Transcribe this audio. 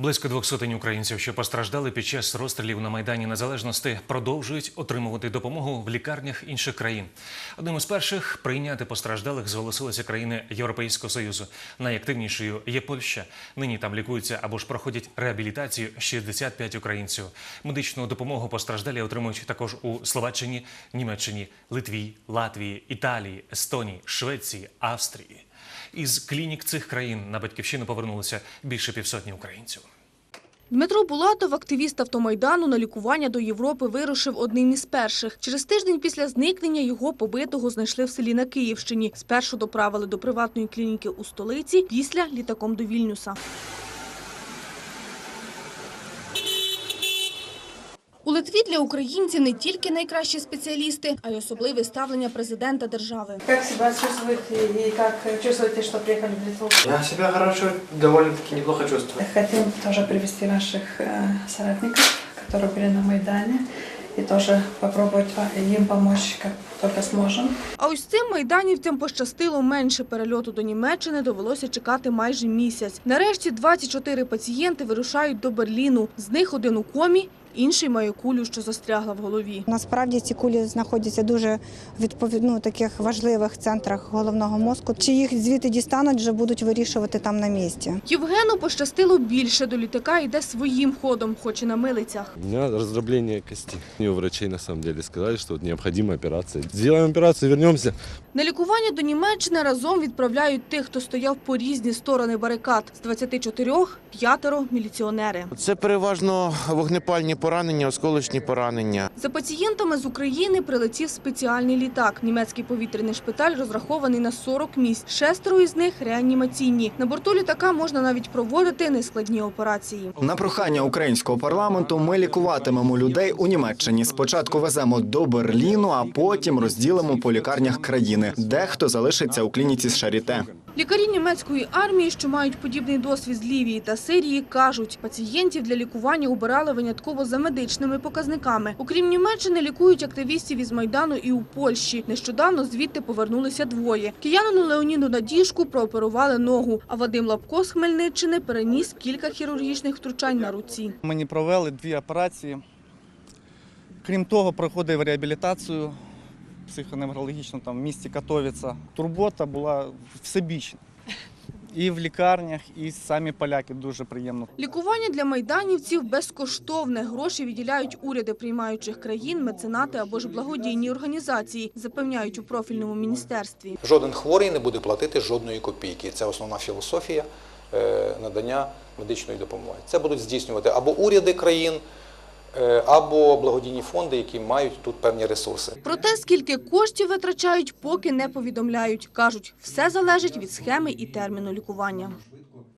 Близько двох сотень українців, що постраждали під час розстрілів на Майдані Незалежності, продовжують отримувати допомогу в лікарнях інших країн. Одним із перших прийняти постраждалих зголосилися країни Європейського Союзу. Найактивнішою є Польща. Нині там лікуються або ж проходять реабілітацію 65 українців. Медичну допомогу постраждалі отримують також у Словаччині, Німеччині, Литві, Латвії, Італії, Естонії, Швеції, Австрії. Із клінік цих країн на батьківщину повернулися більше півсотні українців. Дмитро Булатов, активіст автомайдану, на лікування до Європи вирушив одним із перших. Через тиждень після зникнення його побитого знайшли в селі на Київщині. Спершу доправили до приватної клініки у столиці, після літаком до Вільнюса. Литві для українців не тільки найкращі спеціалісти, а й особливе ставлення президента держави. Как себя чувствуете и как чувствуете, что приехали в Литву? Я себя хорошо, довольно-таки неплохо чувствую. Хотим тоже привести наших э, соратников, которые были на Майдане, и тоже попробовать а, им помочь, как только сможем. А ось цим майданівцям пощастило менше перельоту до Німеччини довелося чекати майже місяць. Нарешті 24 пацієнти вирушають до Берліну. З них один у комі, інший має кулю, що застрягла в голові. Насправді ці кулі знаходяться дуже відповідно таких важливих центрах головного мозку. Чи їх звідти дістануть, вже будуть вирішувати там на місці. Євгену пощастило більше. До літака йде своїм ходом, хоч і на милицях. У меня раздробление кости. Мне у врачей на самом деле сказали, что вот необходима операция. Сделаем операцию, вернемся. На лікування до Німеччини разом відправляють тих, хто стояв по різні сторони барикад. З 24 – п'ятеро міліціонери. Це переважно вогнепальні поранення, осколочні поранення. За пацієнтами з України прилетів спеціальний літак. Німецький повітряний шпиталь розрахований на 40 місць. Шестеро із них реанімаційні. На борту літака можна навіть проводити нескладні операції. На прохання українського парламенту ми лікуватимемо людей у Німеччині. Спочатку веземо до Берліну, а потім розділимо по лікарнях країни. Дехто залишиться у клініці з Шаріте. Лікарі німецької армії, що мають подібний досвід з Лівії та Сирії, кажуть, пацієнтів для лікування обирали винятково за медичними показниками. Окрім Німеччини, лікують активістів із Майдану і у Польщі. Нещодавно звідти повернулися двоє. Киянину Леоніду Надіжку прооперували ногу, а Вадим Лапко з Хмельниччини переніс кілька хірургічних втручань на руці. Мені провели дві операції. Крім того, проходив реабілітацію психоневрологічну там в місті Катовіца. Турбота була всебічна. І в лікарнях, і самі поляки дуже приємно. Лікування для майданівців безкоштовне. Гроші відділяють уряди приймаючих країн, меценати або ж благодійні організації, запевняють у профільному міністерстві. Жоден хворий не буде платити жодної копійки. Це основна філософія е, надання медичної допомоги. Це будуть здійснювати або уряди країн, або благодійні фонди, які мають тут певні ресурси. Про те, скільки коштів витрачають, поки не повідомляють. Кажуть, все залежить від схеми і терміну лікування.